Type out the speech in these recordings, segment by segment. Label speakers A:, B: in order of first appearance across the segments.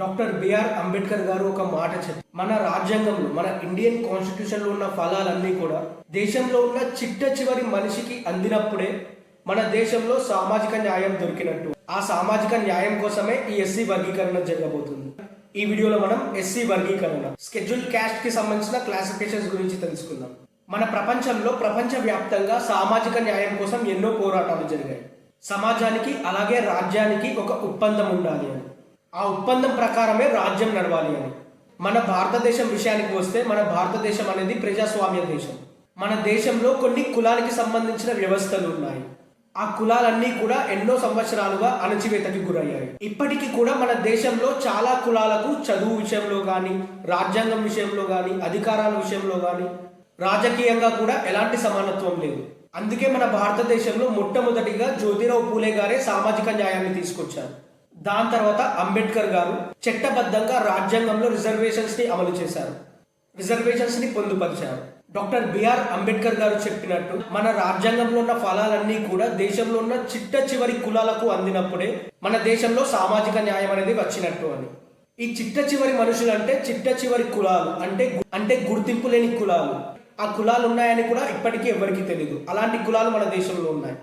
A: Doctor BR Ambedkar గారు ఒక మాట చెప్పారు. మన రాజ్యాంగంలో మన ఇండియన్ కాన్స్టిట్యూషన్లో ఉన్న ఫలాలన్నీ కూడా దేశంలో ఉన్న చిట్ట చివరి మనిషికి అందినప్పుడే మన దేశంలో సామాజిక న్యాయం దొరికినట్టు. ఆ సామాజిక న్యాయం కోసమే ఈ ఎస్సీ వర్గీకరణ జరగబోతుంది. ఈ వీడియోలో మనం ఎస్సీ వర్గీకరణ స్కెడ్యూల్ క్యాస్ట్కి సంబంధించిన క్లాసిఫికేషన్స్ గురించి తెలుసుకుందాం. మన ప్రపంచంలో ప్రపంచ వ్యాప్తంగా సామాజిక న్యాయం కోసం ఎన్నో పోరాటాలు జరిగాయి. సమాజానికి అలాగే రాజ్యానికి ఒక ఒప్పందం ఉండాలి అని. ఆ ఒప్పందం ప్రకారమే రాజ్యం నడవాలి అని. మన భారతదేశం విషయానికి వస్తే మన భారతదేశం అనేది ప్రజాస్వామ్య దేశం. మన దేశంలో కొన్ని కులానికి సంబంధించిన వ్యవస్థలు ఉన్నాయి. ఆ కులాలన్నీ కూడా ఎన్నో సంవత్సరాలుగా అణచివేతకి గురయ్యాయి. ఇప్పటికీ కూడా మన దేశంలో చాలా కులాలకు చదువు విషయంలో కానీ రాజ్యాంగం విషయంలో కానీ అధికారాల విషయంలో కానీ రాజకీయంగా కూడా ఎలాంటి సమానత్వం లేదు. అందుకే మన భారతదేశంలో మొట్టమొదటిగా జ్యోతిరావు పూలే గారే సామాజిక న్యాయాన్ని తీసుకొచ్చారు. దాని తర్వాత అంబేద్కర్ గారు చట్టబద్ధంగా రాజ్యాంగంలో రిజర్వేషన్స్ని అమలు చేశారు. రిజర్వేషన్స్ని పొందుపరిచారు. డాక్టర్ బిఆర్ అంబేద్కర్ గారు చెప్పినట్టు మన రాజ్యాంగంలో ఉన్న ఫలాలన్నీ కూడా దేశంలో ఉన్న చిట్ట చివరి కులాలకు అందినప్పుడే మన దేశంలో సామాజిక న్యాయం అనేది వచ్చినట్టు అని. ఈ చిట్ట చివరి మనుషులు అంటే చిట్ట చివరి కులాలు అంటే అంటే గుర్తింపు లేని కులాలు. ఆ కులాలు ఉన్నాయని కూడా ఇప్పటికీ ఎవరికీ తెలియదు అలాంటి కులాలు మన దేశంలో ఉన్నాయి.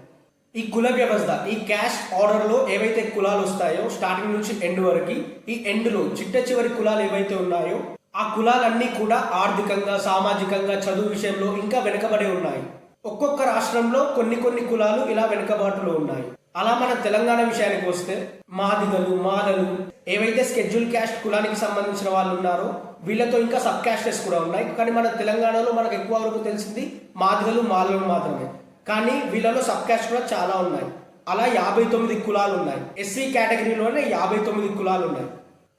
A: ఈ కుల వ్యవస్థ ఈ క్యాష్ ఆర్డర్లో ఏవైతే కులాలు వస్తాయో స్టార్టింగ్ నుంచి ఎండ్ వరకు ఈ ఎండ్లో చిట్ట చివరి కులాలు ఏవైతే ఉన్నాయో ఆ కులాలన్నీ కూడా ఆర్థికంగా సామాజికంగా చదువు విషయంలో ఇంకా వెనుకబడి ఉన్నాయి. ఒక్కొక్క రాష్ట్రంలో కొన్ని కొన్ని కులాలు ఇలా వెనుకబాటులో ఉన్నాయి. అలా మన తెలంగాణ విషయానికి వస్తే మాదిగలు మాలలు ఏవైతే స్కెడ్యూల్ క్యాస్ట్ కులానికి సంబంధించిన వాళ్ళు ఉన్నారో వీళ్ళతో ఇంకా సబ్ క్యాస్టెస్ కూడా ఉన్నాయి. కానీ మన తెలంగాణలో మనకు ఎక్కువ వరకు తెలిసింది మాదిగలు మాలలు మాత్రమే. కానీ వీళ్ళలో సబ్ క్యాస్ట్ కూడా చాలా ఉన్నాయి. అలా యాభై తొమ్మిది కులాలు ఉన్నాయి. ఎస్సీ కేటగిరీలోనే యాభై తొమ్మిది కులాలు ఉన్నాయి.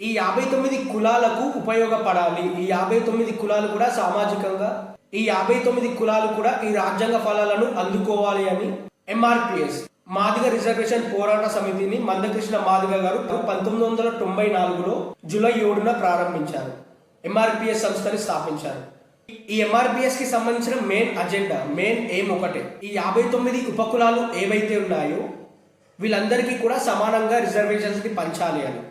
A: ఈ యాభై తొమ్మిది కులాలకు ఉపయోగపడాలి. ఈ యాభై తొమ్మిది కులాలు కూడా సామాజికంగా ఈ యాభై తొమ్మిది కులాలు కూడా ఈ రాజ్యాంగ ఫలాలను అందుకోవాలి అని ఎంఆర్పిఎస్ మాదిగ రిజర్వేషన్ పోరాట సమితిని మందకృష్ణ మాదిగ గారు పంతొమ్మిది వందల తొంభై నాలుగులో జూలై ఏడున ప్రారంభించారు. ఎంఆర్పిఎస్ సంస్థని స్థాపించారు. ఈ ఎంఆర్బిఎస్కి సంబంధించిన మెయిన్ అజెండా మెయిన్ ఎయిమ్ ఒకటే. ఈ యాభై తొమ్మిది ఉపకులాలు ఏవైతే ఉన్నాయో వీళ్ళందరికీ కూడా సమానంగా రిజర్వేషన్స్ని పంచాలి అని.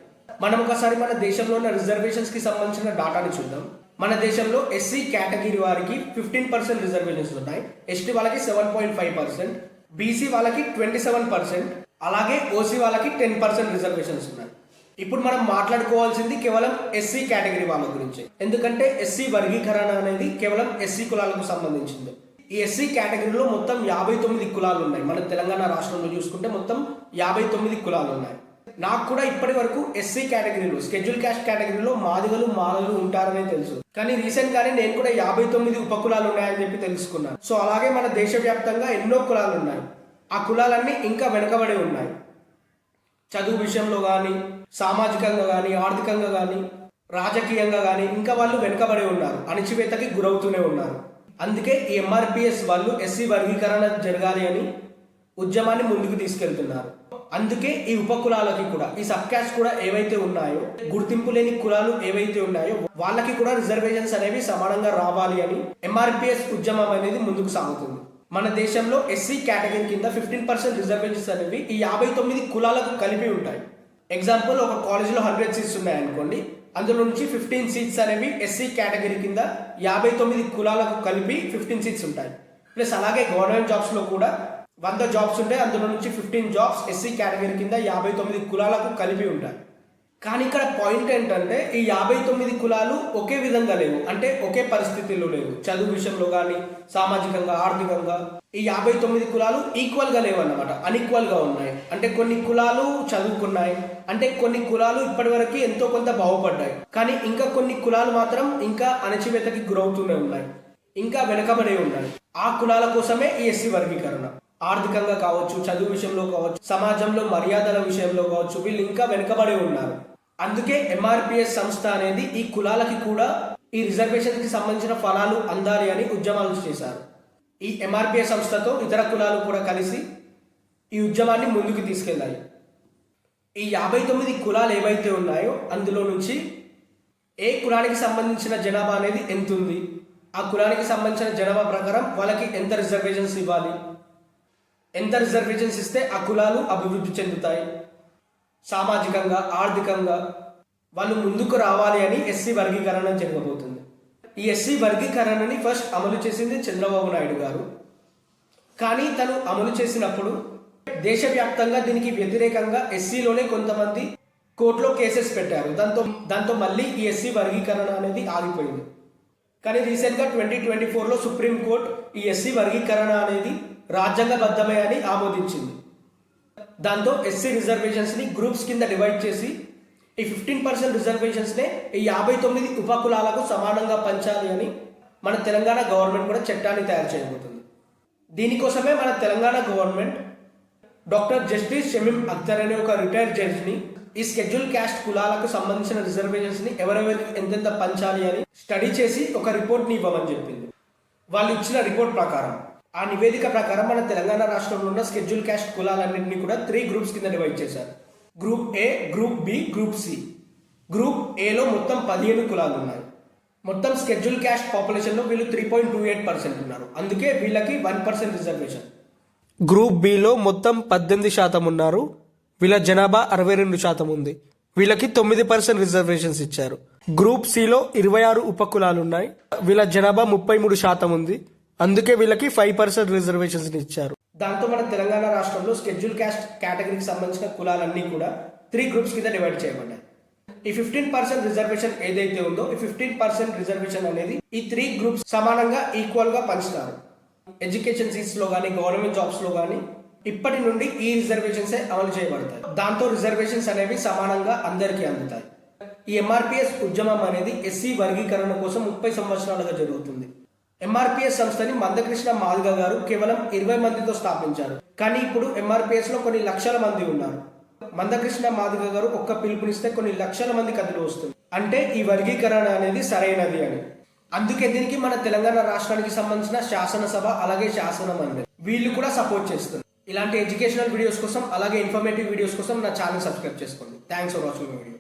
A: మనం ఒకసారి మన దేశంలో ఉన్న రిజర్వేషన్స్కి సంబంధించిన డాటాని చూద్దాం. మన దేశంలో ఎస్సీ కేటగిరీ వారికి ఫిఫ్టీన్ పర్సెంట్ రిజర్వేషన్స్ ఉన్నాయి. ఎస్టీ వాళ్ళకి seven point five percent BC వాళ్ళకి ట్వంటీ సెవెన్ పర్సెంట్ అలాగే ఓసీ వాళ్ళకి టెన్ పర్సెంట్ రిజర్వేషన్స్ ఉన్నాయి. ఇప్పుడు మనం మాట్లాడుకోవాల్సింది కేవలం ఎస్సీ కేటగిరీ వాళ్ళ గురించి. ఎందుకంటే ఎస్సీ వర్గీకరణ అనేది కేవలం ఎస్సీ కులాలకు సంబంధించింది. ఈ ఎస్సీ కేటగిరీలో మొత్తం యాభై తొమ్మిది కులాలు ఉన్నాయి. మన తెలంగాణ రాష్ట్రంలో చూసుకుంటే మొత్తం యాభై తొమ్మిది కులాలు ఉన్నాయి. నాకు కూడా ఇప్పటి వరకు ఎస్సీ కేటగిరీలో స్కెడ్యూల్ క్యాస్ట్ కేటగిరీలో మాదిగలు మాలలు ఉంటారని తెలుసు. కానీ రీసెంట్ గానే నేను కూడా యాభై తొమ్మిది ఉపకులాలు ఉన్నాయని చెప్పి తెలుసుకున్నాను. సో అలాగే మన దేశవ్యాప్తంగా ఎన్నో కులాలు ఉన్నాయి. ఆ కులాలన్నీ ఇంకా వెనుకబడి ఉన్నాయి. చదువు విషయంలో కానీ సామాజికంగా కానీ ఆర్థికంగా కానీ రాజకీయంగా కానీ ఇంకా వాళ్ళు వెనుకబడి ఉన్నారు. అణచివేతకి గురవుతూనే ఉన్నారు. అందుకే ఈ ఎంఆర్పిఎస్ వాళ్ళు ఎస్సీ వర్గీకరణ జరగాలి అని ఉద్యమాన్ని ముందుకు తీసుకెళ్తున్నారు. అందుకే ఈ ఉపకులాలకి కూడా ఈ సబ్ క్యాస్ట్ కూడా ఏవైతే ఉన్నాయో గుర్తింపు లేని కులాలు ఏవైతే ఉన్నాయో వాళ్ళకి కూడా రిజర్వేషన్స్ అనేవి సమానంగా రావాలి అని ఎంఆర్పిఎస్ ఉద్యమం అనేది ముందుకు సాగుతుంది. మన దేశంలో ఎస్సీ కేటగిరీ కింద ఫిఫ్టీన్ పర్సెంట్ రిజర్వేషన్స్ అనేవి ఈ యాభై తొమ్మిది కులాలకు కలిపి ఉంటాయి. ఎగ్జాంపుల్ ఒక కాలేజీలో హండ్రెడ్ సీట్స్ ఉన్నాయి అనుకోండి. అందులో నుంచి ఫిఫ్టీన్ సీట్స్ అనేవి ఎస్సీ కేటగిరీ కింద యాభై తొమ్మిది కులాలకు కలిపి ఫిఫ్టీన్ సీట్స్ ఉంటాయి. ప్లస్ అలాగే గవర్నమెంట్ జాబ్స్లో కూడా వంద జాబ్స్ ఉంటాయి. అందులో నుంచి ఫిఫ్టీన్ జాబ్స్ ఎస్సీ కేటగిరీ కింద యాభై తొమ్మిది కులాలకు కలిపి ఉంటాయి. కానీ ఇక్కడ పాయింట్ ఏంటంటే ఈ యాభై తొమ్మిది కులాలు ఒకే విధంగా లేవు. అంటే ఒకే పరిస్థితుల్లో లేవు. చదువు విషయంలో కానీ సామాజికంగా ఆర్థికంగా ఈ యాభై తొమ్మిది కులాలు ఈక్వల్గా లేవు అన్నమాట అన్ఈక్వల్గా ఉన్నాయి. అంటే కొన్ని కులాలు చదువుకున్నాయి. అంటే కొన్ని కులాలు ఇప్పటి వరకు ఎంతో కొంత బాగుపడ్డాయి. కానీ ఇంకా కొన్ని కులాలు మాత్రం ఇంకా అణచివేతకి గురవుతూనే ఉన్నాయి. ఇంకా వెనకబడి ఉన్నాయి. ఆ కులాల కోసమే ఈ ఎస్సీ వర్గీకరణ. ఆర్థికంగా కావచ్చు చదువు విషయంలో కావచ్చు సమాజంలో మర్యాదల విషయంలో కావచ్చు వీళ్ళు ఇంకా వెనుకబడి ఉన్నారు. అందుకే ఎంఆర్పిఎస్ సంస్థ అనేది ఈ కులాలకి కూడా ఈ రిజర్వేషన్కి సంబంధించిన ఫలాలు అందాలి అని ఉద్యమాలు చేశారు. ఈ ఎంఆర్పిఎస్ సంస్థతో ఇతర కులాలు కూడా కలిసి ఈ ఉద్యమాన్ని ముందుకు తీసుకెళ్ళాయి. ఈ యాభై తొమ్మిది కులాలు ఏవైతే ఉన్నాయో అందులో నుంచి ఏ కులానికి సంబంధించిన జనాభా అనేది ఎంత ఉంది? ఆ కులానికి సంబంధించిన జనాభా ప్రకారం వాళ్ళకి ఎంత రిజర్వేషన్స్ ఇవ్వాలి? ఎంత రిజర్వేషన్స్ ఇస్తే ఆ కులాలు అభివృద్ధి చెందుతాయి. సామాజికంగా ఆర్థికంగా వాళ్ళు ముందుకు రావాలి అని ఎస్సీ వర్గీకరణ జరగబోతుంది. ఈ ఎస్సీ వర్గీకరణని ఫస్ట్ అమలు చేసింది చంద్రబాబు నాయుడు గారు. కానీ తను అమలు చేసినప్పుడు దేశవ్యాప్తంగా దీనికి వ్యతిరేకంగా ఎస్సీలోనే కొంతమంది కోర్టులో కేసెస్ పెట్టారు. దాంతో దాంతో మళ్ళీ ఈ ఎస్సీ వర్గీకరణ అనేది ఆగిపోయింది. కానీ రీసెంట్గా ట్వంటీ ట్వంటీ ఫోర్లో సుప్రీంకోర్టు ఈ ఎస్సీ వర్గీకరణ అనేది రాజ్యాంగబద్ధమే అని ఆమోదించింది. దాంతో ఎస్సీ రిజర్వేషన్స్ని గ్రూప్స్ కింద డివైడ్ చేసి ఈ ఫిఫ్టీన్ పర్సెంట్ రిజర్వేషన్స్నే ఈ యాభై తొమ్మిది ఉపకులాలకు సమానంగా పంచాలి అని మన తెలంగాణ గవర్నమెంట్ కూడా చట్టాన్ని తయారు చేయబోతుంది. దీనికోసమే మన Telangana government doctor justice Shamim Akhtar అనే ఒక రిటైర్డ్ జడ్జిని ఈ స్కెడ్యూల్ క్యాస్ట్ కులాలకు సంబంధించిన రిజర్వేషన్స్ని ఎవరెవరికి ఎంతెంత పంచాలి అని స్టడీ చేసి ఒక రిపోర్ట్ని ఇవ్వమని చెప్పింది. వాళ్ళు ఇచ్చిన రిపోర్ట్ ప్రకారం ఆ నివేదిక ప్రకారం మన తెలంగాణ రాష్ట్రంలో ఉన్న స్కెడ్యూల్ క్యాస్ట్ కులాలన్నింటినీ కూడా త్రీ గ్రూప్స్ కింద డివైడ్ చేశారు. Group A group B group C group ఏలో మొత్తం పదిహేను కులాలు ఉన్నాయి. మొత్తం స్కెడ్యూల్ క్యాస్ట్ పాపులేషన్లో వీళ్ళు three point two eight percent ఉన్నారు. అందుకే వీళ్ళకి వన్ పర్సెంట్ రిజర్వేషన్ గ్రూప్ బిలో మొత్తం పద్దెనిమిది శాతం ఉన్నారు. వీళ్ళ జనాభా అరవై రెండు శాతం ఉంది. వీళ్ళకి తొమ్మిది పర్సెంట్ రిజర్వేషన్స్ ఇచ్చారు. గ్రూప్ సిలో ఇరవై ఆరు ఉపకులాలు ఉన్నాయి. వీళ్ళ జనాభా ముప్పై మూడు శాతం ఉంది. అందుకే వీళ్ళకి ఫైవ్ పర్సెంట్ రిజర్వేషన్స్ ఇచ్చారు. దాంతో మన తెలంగాణ రాష్ట్రంలో స్కెడ్యూల్ క్యాస్ట్ కేటగిరీకి సంబంధించిన కులాలన్నీ కూడా త్రీ గ్రూప్స్ కింద డివైడ్ చేయబడ్డాయి. ఈ ఫిఫ్టీన్ పర్సెంట్ రిజర్వేషన్ ఏదైతే ఉందో ఈ ఫిఫ్టీన్ పర్సెంట్ రిజర్వేషన్ అనేది ఈ త్రీ గ్రూప్స్ సమానంగా ఈక్వల్గా పంచుతారు. ఎడ్యుకేషన్ సీట్స్లో కానీ గవర్నమెంట్ జాబ్స్లో కానీ ఇప్పటి నుండి ఈ రిజర్వేషన్స్ అమలు చేయబడతాయి. దాంతో రిజర్వేషన్స్ అనేవి సమానంగా అందరికీ అందుతాయి. ఈ ఎంఆర్పిఎస్ ఉద్యమం అనేది ఎస్సీ వర్గీకరణ కోసం ముప్పై సంవత్సరాలుగా జరుగుతుంది. ఎంఆర్పిఎస్ సంస్థని మందకృష్ణ మాదిగ గారు కేవలం ఇరవై మందితో స్థాపించారు. కానీ ఇప్పుడు ఎంఆర్పిఎస్లో కొన్ని లక్షల మంది ఉన్నారు. మందకృష్ణ మాదిగ గారు ఒక్క పిలుపునిస్తే కొన్ని లక్షల మంది కదిలి వస్తుంది. అంటే ఈ వర్గీకరణ అనేది సరైనది అని. అందుకే దీనికి మన తెలంగాణ రాష్ట్రానికి సంబంధించిన శాసనసభ అలాగే శాసన మండలి. వీళ్ళు కూడా సపోర్ట్ చేస్తారు ఇలాంటి ఎడ్యుకేషనల్ వీడియోస్ కోసం అలాగే ఇన్ఫర్మేటివ్ వీడియోస్ కోసం నా ఛానల్ సబ్స్క్రైబ్ చేసుకోండి. Thanks for watching video.